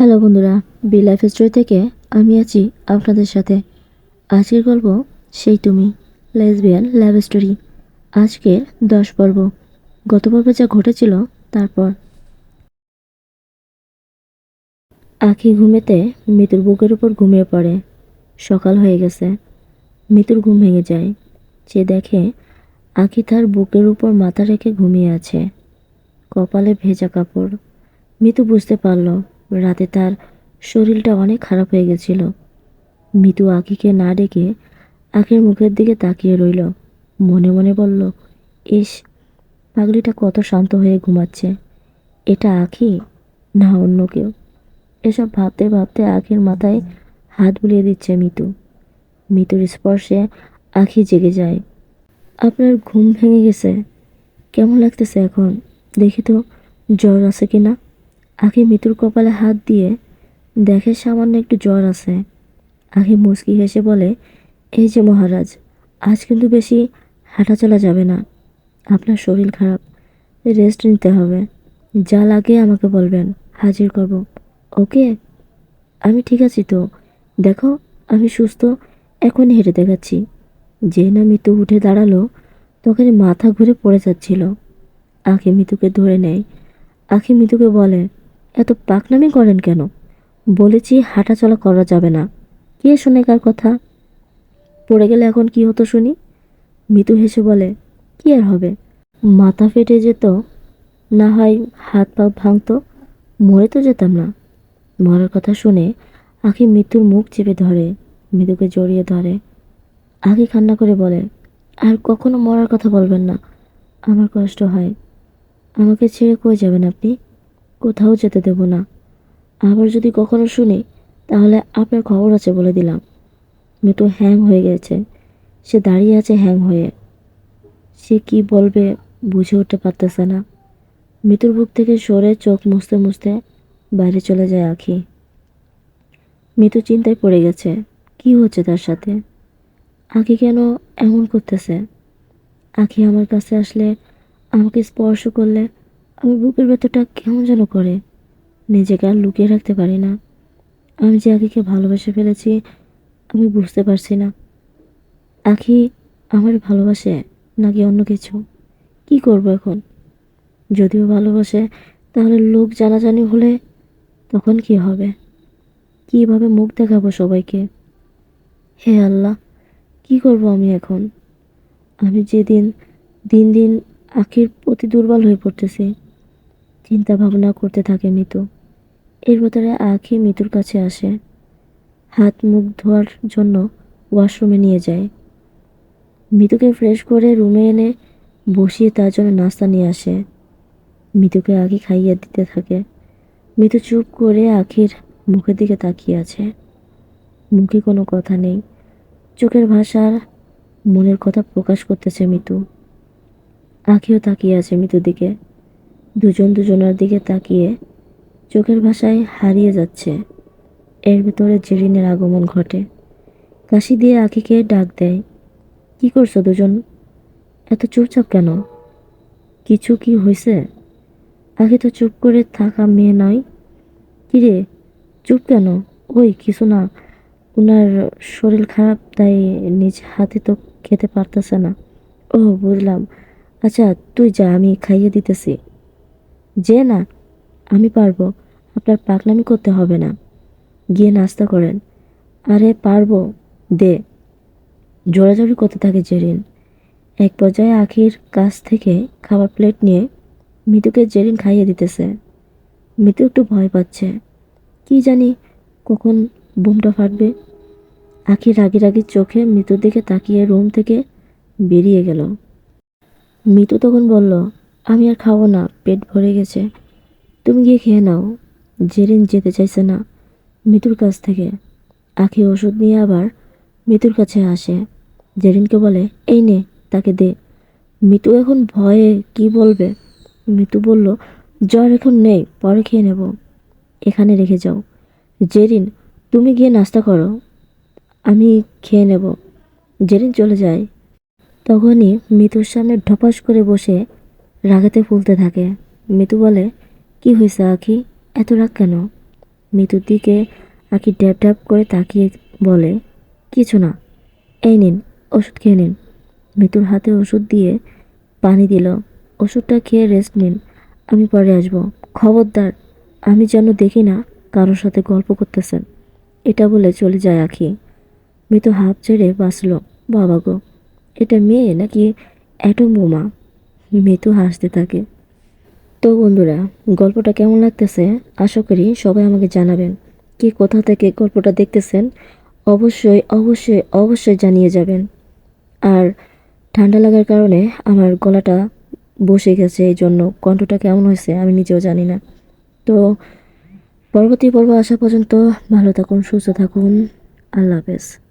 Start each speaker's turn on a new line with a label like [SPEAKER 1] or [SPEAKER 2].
[SPEAKER 1] Hello বন্ধুরা, B life story থেকে আমি আছি আপনাদের সাথে। আজকের গল্প সেই তুমি, লেসবিয়ান লাভ স্টোরি। আজকের দশ পর্ব, গত পর্বে যা ঘটেছিল তারপর। আখি ঘুমেতে মৃত্যুর বুকের উপর ঘুমিয়ে পড়ে। সকাল হয়ে গেছে মৃত্যুর ঘুম ভেঙে যায়। সে দেখে আখি তার বুকের উপর মাথা রেখে ঘুমিয়ে আছে। কপালে ভেজা কাপড়। মিতু বুঝতে পারল রাতে তার শরীরটা অনেক খারাপ হয়ে গেছিল। মিতু আখিকে না ডেকে আখির মুখের দিকে তাকিয়ে রইল। মনে মনে বলল, ইস, পাগলিটা কত শান্ত হয়ে ঘুমাচ্ছে। এটা আখি না, অন্য কেউ। এসব ভাবতে ভাবতে আখির মাথায় হাত বুলিয়ে দিচ্ছে মিতু। মিতুর স্পর্শে আখি জেগে যায়। আপনার ঘুম ভেঙে গেছে। কেমন লাগতেছে এখন? দেখি তো, জ্বর আছে কি না আখি মৃত্যুর কপালে হাত দিয়ে দেখে সামান্য একটু জ্বর আছে। আখি মুচকি হেসে বলে, এই যে মহারাজ, আজ কিন্তু বেশি হাঁটা চলা যাবে না। আপনার শরীর খারাপ। রেস্ট নিতে হবে। যা লাগে আমাকে বলবেন, হাজির করব। ওকে? আমি ঠিক আছি তো। দেখো, আমি সুস্থ, এখনই হেঁটে দেখাচ্ছি। যে না মৃত্যু উঠে দাঁড়াল, তখন মাথা ঘুরে পড়ে যাচ্ছিল। আখি মিতুকে ধরে নেয়। আখি মিতুকে বলে এত পাকনামি করেন কেন? বলেছি হাঁটা চলা করা যাবে না। কে শোনে কার কথা? পড়ে গেলে এখন কি হতো শুনি? মিতু হেসে বলে, কি আর হবে? মাথা ফেটে যেত, না হয় হাত পা ভাঙতো, মরে তো যেতাম না। মরার কথা শুনে আখি মৃত্যুর মুখ চেপে ধরে, মৃদুকে জড়িয়ে ধরে। আখি কান্না করে বলে, আর কখনো মরার কথা বলবেন না। আমার কষ্ট হয়। আমাকে ছেড়ে কই যাবেন আপনি? কোথাও যেতে দেব না। আবার যদি কখনো শুনি, তাহলে আপনার খবর আছে বলে দিলাম। মিতু হ্যাং হয়ে গেছে। সে দাঁড়িয়ে আছে হ্যাং হয়ে। সে কি বলবে বুঝে উঠতে পারতেছে না। মিতুর বুক থেকে সরে চোখ মুছতে মুছতে বাইরে চলে যায় আখি। মিতু চিন্তায় পড়ে গেছে, কি হচ্ছে তার সাথে? আখি কেন এমন করতেছে? আখি আমার কাছে আসলে আমাকে স্পর্শ করলে আমার বুকের ভেতরটা কেমন যেন করে? নিজেকে আর লুকিয়ে রাখতে পারি না। আমি যে আখিকে ভালোবেসে ফেলেছি, আমি বুঝতে পারছি না। আখি আমার ভালোবাসে নাকি অন্য কিছু? কি করব এখন? যদিও ভালোবাসে, তাহলে লোক জানাজানি হলে তখন কি হবে? কীভাবে মুখ দেখাবো সবাইকে? হে আল্লাহ, কি করব আমি এখন? আমি যেদিন, দিন দিন আখির প্রতি দুর্বল হয়ে পড়তেছি। চিন্তা ভাবনা করতে থাকে মিতু। এর ভেতরে আখি মিতুর কাছে আসে। হাত মুখ ধোয়ার জন্য ওয়াশরুমে নিয়ে যায়। মিতুকে ফ্রেশ করে রুমে এনে বসিয়ে তার জন্য নাস্তা নিয়ে আসে। মিতুকে আখি খাইয়ে দিতে থাকে। মিতু চুপ করে আখির মুখের দিকে তাকিয়ে আছে। মুখে কোনো কথা নেই। চোখের ভাষার মনের কথা প্রকাশ করতেছে মিতু। আখিও তাকিয়ে আছে মিতুর দিকে। দুজন দুজনের দিকে তাকিয়ে চোখের ভাষায় হারিয়ে যাচ্ছে। এর ভিতরে জেরিনের আগমন ঘটে। কাশি দিয়ে আখিকে ডাক দেয়, কি করছ দুজন? এত চুপচাপ কেন? কিছু কি হয়েছে আগে তো চুপ করে থাকা মেয়ে নয়। কিরে চুপ কেন? ওই কিছু না। ওনার শরীর খারাপ, তাই নিজ হাতে তো খেতে পারতেছে না। ও বুঝলাম। আচ্ছা তুই যা, আমি খাইয়ে দিতেছি। যে না, আমি পারব। আপনার পাকনামি করতে হবে না। গিয়ে নাস্তা করেন। আরে, পারব। দে। জোরাজোরি করতে থাকে জেরিন। এক পর্যায়ে আখির কাছ থেকে খাবার প্লেট নিয়ে মিতুকে জেরিন খাইয়ে দিতেছে। মিতু একটু ভয় পাচ্ছে। কি জানি কখন বুমটা ফাটবে। আখি রাগি রাগি চোখে মৃতুর দিকে তাকিয়ে রুম থেকে বেরিয়ে গেল। মিতু তখন বলল আমি আর খাব না, পেট ভরে গেছে। তুমি গিয়ে খেয়ে নাও। জেরিন যেতে চাইছে না মিতুর কাছ থেকে। আখি ওষুধ নিয়ে আবার মিতুর কাছে আসে। জেরিনকে বলে, এই নে, তাকে দে। মিতু এখন ভয়ে কি বলবে? মিতু বলল, জ্বর এখন নেই, পরে খেয়ে নেব। এখানে রেখে যাও। জেরিন, তুমি গিয়ে নাস্তা করো। আমি খেয়ে নেব। জেরিন চলে যায়। তখনই মিতুর সামনে ঢপাস করে বসে রাগাতে ফুলতে থাকে। মিতু বলে, কি হয়েছে আখি? এত রাগ কেন? মিতুর দিকে আঁকি ড্যাব ড্যাব করে তাকিয়ে বলে, কিছু না। এই নিন, ওষুধ খেয়ে নিন। মিতুর হাতে ওষুধ দিয়ে পানি দিল। ওষুধটা খেয়ে রেস্ট নিন। আমি পরে আসব। খবরদার, আমি যেন দেখি না কারোর সাথে গল্প করতেছেন। এটা বলে চলে যায় আখি। মিতু হাফ ছেড়ে বাঁচল। বাবা গো, এটা মেয়ে নাকি অ্যাটম বোমা? মিতু হাসতে থাকে। তো বন্ধুরা, গল্পটা কেমন লাগতেছে? আশা করি সবাই আমাকে জানাবেন। কি কোথা থেকে গল্পটা দেখতেছেন? অবশ্যই অবশ্যই অবশ্যই জানিয়ে যাবেন। আর ঠান্ডা লাগার কারণে আমার গলাটা বসে গেছে এই জন্য কণ্ঠটা কেমন হয়েছে আমি নিজেও জানি না। তো পরবর্তী পর্ব আসা পর্যন্ত ভালো থাকুন, সুস্থ থাকুন। আল্লাহ হাফেজ।